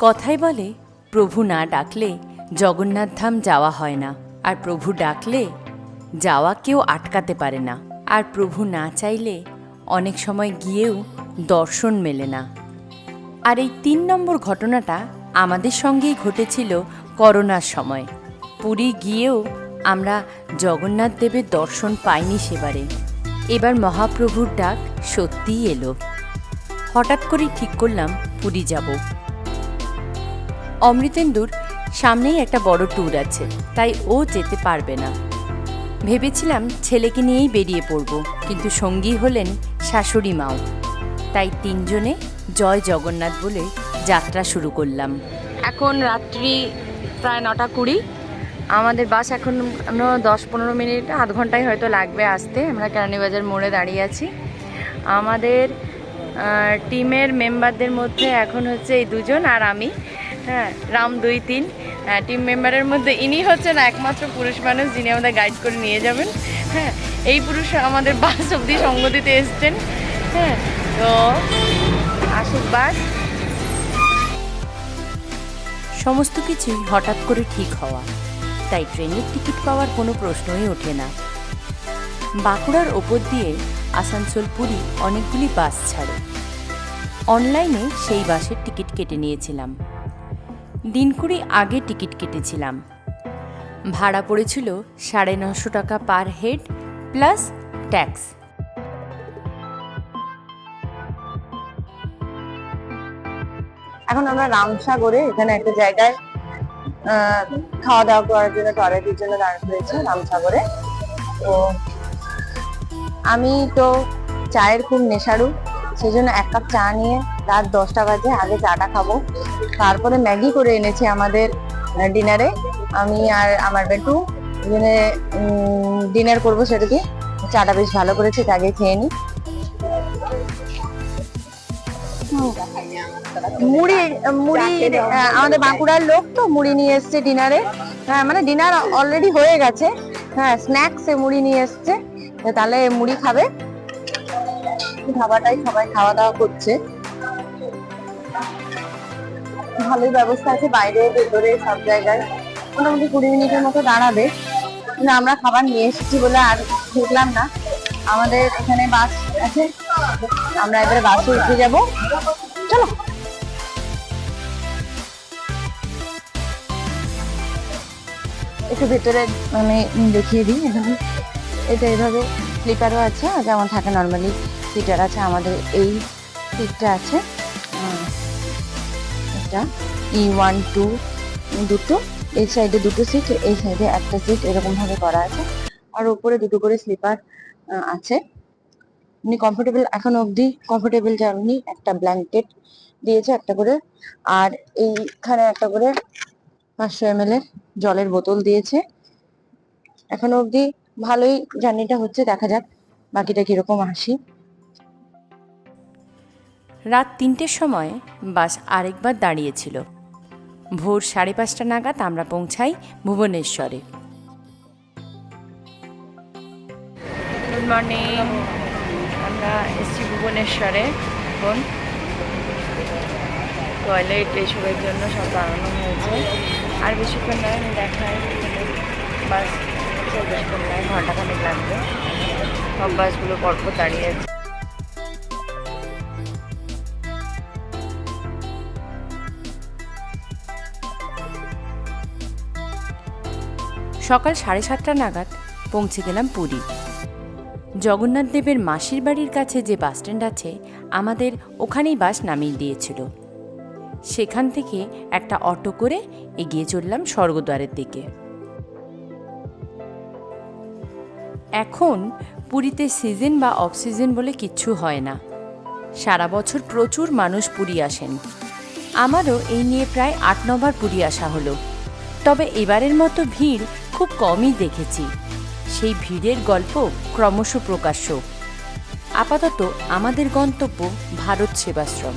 কথাই বলে, প্রভু না ডাকলে জগন্নাথ ধাম যাওয়া হয় না। আর প্রভু ডাকলে যাওয়া কেউ আটকাতে পারে না। আর প্রভু না চাইলে অনেক সময় গিয়েও দর্শন মেলে না। আর এই তিন নম্বর ঘটনাটা আমাদের সঙ্গেই ঘটেছিল করোনার সময়। পুরী গিয়েও আমরা জগন্নাথ দেবের দর্শন পাইনি সেবারে। এবার মহাপ্রভুর ডাক সত্যিই এলো। হঠাৎ করেই ঠিক করলাম পুরী যাব। অমৃতেন্দুর সামনেই একটা বড় ট্যুর আছে, তাই ও যেতে পারবে না। ভেবেছিলাম ছেলেকে নিয়েই বেরিয়ে পড়ব, কিন্তু সঙ্গী হলেন শাশুড়ি মাও। তাই তিনজনে জয় জগন্নাথ বলে যাত্রা শুরু করলাম। এখন রাত্রি প্রায় নটা কুড়ি। আমাদের বাস এখন দশ পনেরো মিনিট, আধ ঘন্টায় হয়তো লাগবে আসতে। আমরা কেরানীবাজার মোড়ে দাঁড়িয়ে আছি। আমাদের টিমের মেম্বারদের মধ্যে এখন হচ্ছে এই দুজন আর আমি। হ্যাঁ রাম দুই তিন। হ্যাঁ, টিম মেম্বারের মধ্যে ইনি হচ্ছেন একমাত্র পুরুষ মানুষ যিনি আমাদের গাইড করে নিয়ে যাবেন। হ্যাঁ এই পুরুষ আমাদের বাস অবধি সঙ্গ দিতে এসছেন। হ্যাঁ তো আসুক বাস। সমস্ত কিছুই হঠাৎ করে ঠিক হওয়া তাই ট্রেনের টিকিট পাওয়ার কোনো প্রশ্নই ওঠে না। বাঁকুড়ার ওপর দিয়ে আসানসোল পুরী অনেকগুলি বাস ছাড়ে। অনলাইনে সেই বাসের টিকিট কেটে নিয়েছিলাম। দিন কুড়ি আগে টিকিট কেটেছিলাম। ভাড়া পড়েছিল সাড়ে নশো টাকা পার হেড প্লাস ট্যাক্স। এখন আমরা রামসাগরে এখানে একটা জায়গায় খাওয়া দাওয়া করার জন্য টয়লেটের জন্য দাঁড় করেছি রামসাগরে। তো আমি তো চায়ের খুব নেশারু সেই জন্য এক কাপ চা নিয়ে রাত দশটা বাজে আগে চাটা খাব। তারপরে ম্যাগি করে এনেছি আমাদের ডিনারে আমি আর আমার বেটু দুজনে ডিনার করব সেটাকে চাটা বেশ ভালো করেছে আগে খেয়ে নিই মুড়ি মুড়ি আমাদের বাঁকুড়ার লোক তো মুড়ি নিয়ে এসছে ডিনারে হ্যাঁ মানে ডিনার অলরেডি হয়ে গেছে। হ্যাঁ স্ন্যাক্স এ মুড়ি নিয়ে এসছে। তাহলে মুড়ি খাবে। খাবারটাই সবাই খাওয়া দাওয়া করছে। ভালোই ব্যবস্থা আছে, বাইরে, ভেতরে, সব জায়গায়। মোটামুটি কুড়ি মিনিটের মতো দাঁড়াবে। কিন্তু আমরা খাবার নিয়ে এসেছি বলে আর ঢুকলাম না। আমাদের এখানে বাস আছে। আমরা এবারে বাসে উঠে যাব। চলো। একটু ভেতরে আমি দেখিয়ে দিই এখানে এটা এভাবে স্লিপারও আছে যেমন থাকে নর্মালি সিটার আছে। আমাদের এই সিটটা আছে। এটা ই ওয়ান টু দুটো, এই সাইডে দুটো সিট এই সাইডে একটা সিট এরকম ভাবে করা আছে। আর উপরে দুটো করে স্লিপার আছে। এমনি কমফোর্টেবল এখন অবধি কমফোর্টেবল জার্নি একটা ব্ল্যাঙ্কেট দিয়েছে একটা করে। আর এইখানে একটা করে পাঁচশো এম এর জলের বোতল দিয়েছে। এখনও অবধি ভালোই জার্নিটা হচ্ছে, দেখা যাক বাকিটা কীরকম আসি। রাত তিনটের সময় বাস আরেকবার দাঁড়িয়েছিল। ভোর সাড়ে পাঁচটা নাগাদ আমরা পৌঁছাই ভুবনেশ্বরে। গুড মর্নিং আমরা এসছি ভুবনেশ্বরে এখন। টয়লেট এসবের জন্য সব বানানো হয়েছে। আর বেশিক্ষণ নয় দেখাই বাস বেশিক্ষণ নয় ঘন্টাখানেক লাগবে। সব বাসগুলো পরপর দাঁড়িয়ে আছে। সকাল সাড়ে সাতটা নাগাদ পৌঁছে গেলাম পুরী। জগন্নাথ দেবের মাসির বাড়ির কাছে যে বাসস্ট্যান্ড আছে, আমাদের ওখানেই বাস নামিয়ে দিয়েছিল। সেখান থেকে একটা অটো করে এগিয়ে চললাম স্বর্গদ্বারের দিকে। এখন পুরীতে সিজন বা অফ সিজন বলে কিচ্ছু হয় না। সারা বছর প্রচুর মানুষ পুরী আসেন। আমারও এই নিয়ে প্রায় আট নবার পুরী আসা হলো। তবে এবারের মতো ভিড় খুব কমই দেখেছি। সেই ভিড়ের গল্প ক্রমশ প্রকাশ্য। আপাতত আমাদের গন্তব্য ভারত সেবাশ্রম।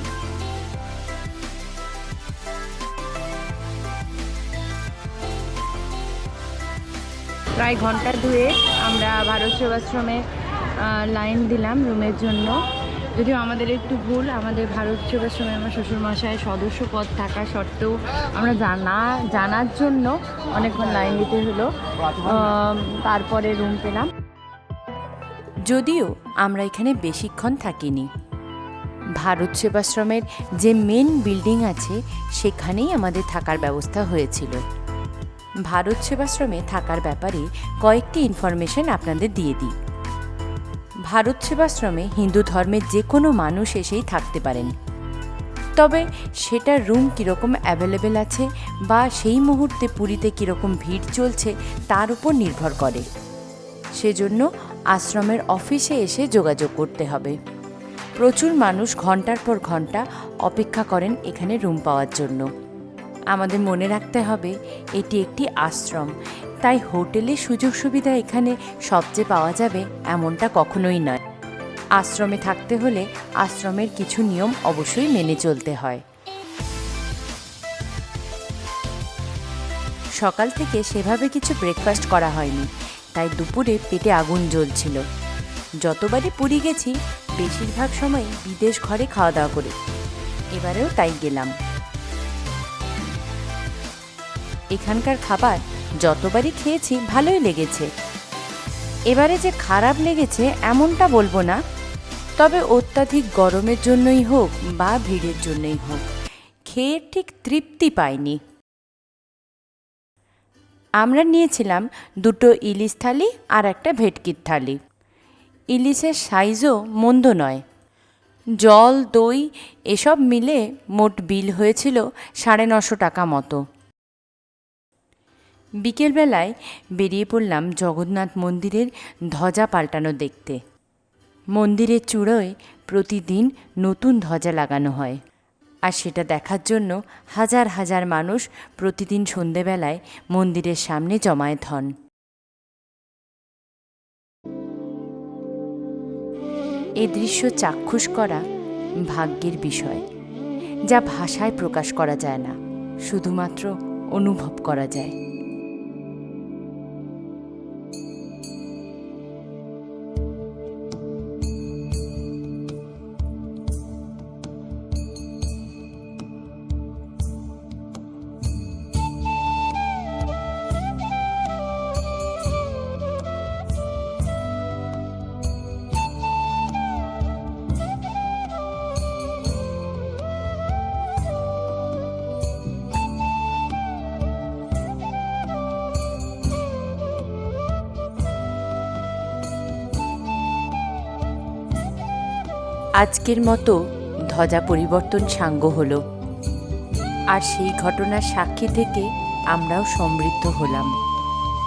প্রায় ঘণ্টা ধুয়ে আমরা ভারত সেবাশ্রমে লাইন দিলাম রুমের জন্য। যদিও আমাদের একটু ভুল, আমাদের ভারত সেবাশ্রমে আমার শ্বশুরমশাই সদস্য পদ থাকা সত্ত্বেও আমরা জানা, জানার জন্য অনেকক্ষণ লাইন দিতে হলো। তারপরে রুম পেলাম। যদিও আমরা এখানে বেশিক্ষণ থাকিনি। ভারত সেবাশ্রমের যে মেন বিল্ডিং আছে, সেখানেই আমাদের থাকার ব্যবস্থা হয়েছিল। ভারত সেবাশ্রমে থাকার ব্যাপারে কয়েকটি ইনফরমেশন আপনাদের দিয়ে দিই। ভারত সেবাশ্রমে হিন্দু ধর্মের যে কোনো মানুষ এসেই থাকতে পারেন। তবে সেটার রুম কীরকম অ্যাভেলেবেল আছে বা সেই মুহূর্তে পুরীতে কীরকম ভিড় চলছে তার উপর নির্ভর করে। সেজন্য আশ্রমের অফিসে এসে যোগাযোগ করতে হবে। প্রচুর মানুষ ঘণ্টার পর ঘণ্টা অপেক্ষা করেন এখানে রুম পাওয়ার জন্য। আমাদের মনে রাখতে হবে, এটি একটি আশ্রম। তাই হোটেলে সুযোগ সুবিধা এখানে সবচেয়ে পাওয়া যাবে এমনটা কখনোই নয়। আশ্রমে থাকতে হলে আশ্রমের কিছু নিয়ম অবশ্যই মেনে চলতে হয়। সকাল থেকে সেভাবে কিছু ব্রেকফাস্ট করা হয়নি, তাই দুপুরে পেটে আগুন জ্বলছিল। যতবারই পুরী গেছি, বেশিরভাগ সময় বিদেশ ঘরে খাওয়া দাওয়া করে। এবারেও তাই গেলাম। এখানকার খাবার যতবারই খেয়েছি ভালোই লেগেছে। এবারে যে খারাপ লেগেছে এমনটা বলব না, তবে অত্যাধিক গরমের জন্যই হোক বা ভিড়ের জন্যই হোক, খেয়ে ঠিক তৃপ্তি পাইনি। আমরা নিয়েছিলাম দুটো ইলিশ থালি আর একটা ভেটকির থালি। ইলিশের সাইজও মন্দ নয়। জল, দই, এসব মিলে মোট বিল হয়েছিল সাড়ে নশো টাকা মতো। বিকেলবেলায় বেরিয়ে পড়লাম জগন্নাথ মন্দিরের ধ্বজা পাল্টানো দেখতে। মন্দিরের চূড়োয় প্রতিদিন নতুন ধ্বজা লাগানো হয়। আর সেটা দেখার জন্য হাজার হাজার মানুষ প্রতিদিন সন্ধেবেলায় মন্দিরের সামনে জমায়েত হন। এ দৃশ্য চাক্ষুষ করা ভাগ্যের বিষয়, যা ভাষায় প্রকাশ করা যায় না, শুধুমাত্র অনুভব করা যায়। আজকের মতো ধ্বজা পরিবর্তন সাঙ্গ হলো। আর সেই ঘটনার সাক্ষী থেকে আমরাও সমৃদ্ধ হলাম।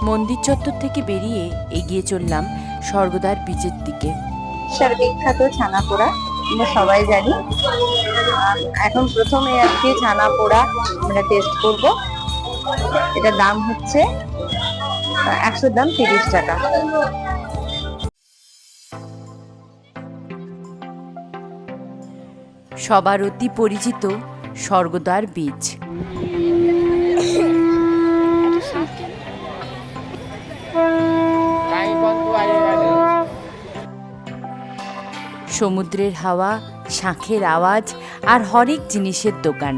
মন্দির চত্বর থেকে বেরিয়ে এগিয়ে চললাম স্বর্গদ্বার বীচের দিকে। বিখ্যাত ছানা পোড়া আমরা সবাই জানি। এখন প্রথমে আজকে ছানা পোড়া আমরা টেস্ট করব। এটার দাম হচ্ছে একশো দাম তিরিশ টাকা। সবার অতি পরিচিত স্বর্গদ্বার বীচ। সমুদ্রের হাওয়া, শাঁখের আওয়াজ আর হরেক জিনিসের দোকান।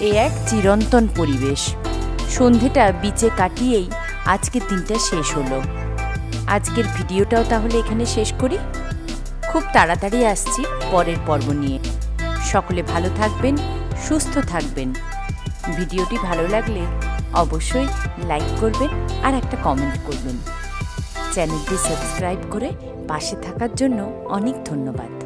এ এক চিরন্তন পরিবেশ। সন্ধেটা বিচে কাটিয়েই আজকের দিনটা শেষ হলো। আজকের ভিডিওটাও তাহলে এখানে শেষ করি। খুব তাড়াতাড়ি আসছি পরের পর্ব নিয়ে। সকলে ভালো থাকবেন, সুস্থ থাকবেন। ভিডিওটি ভালো লাগলে অবশ্যই লাইক করবেন আর একটা কমেন্ট করবেন। চ্যানেলটি সাবস্ক্রাইব করে পাশে থাকার জন্য অনেক ধন্যবাদ।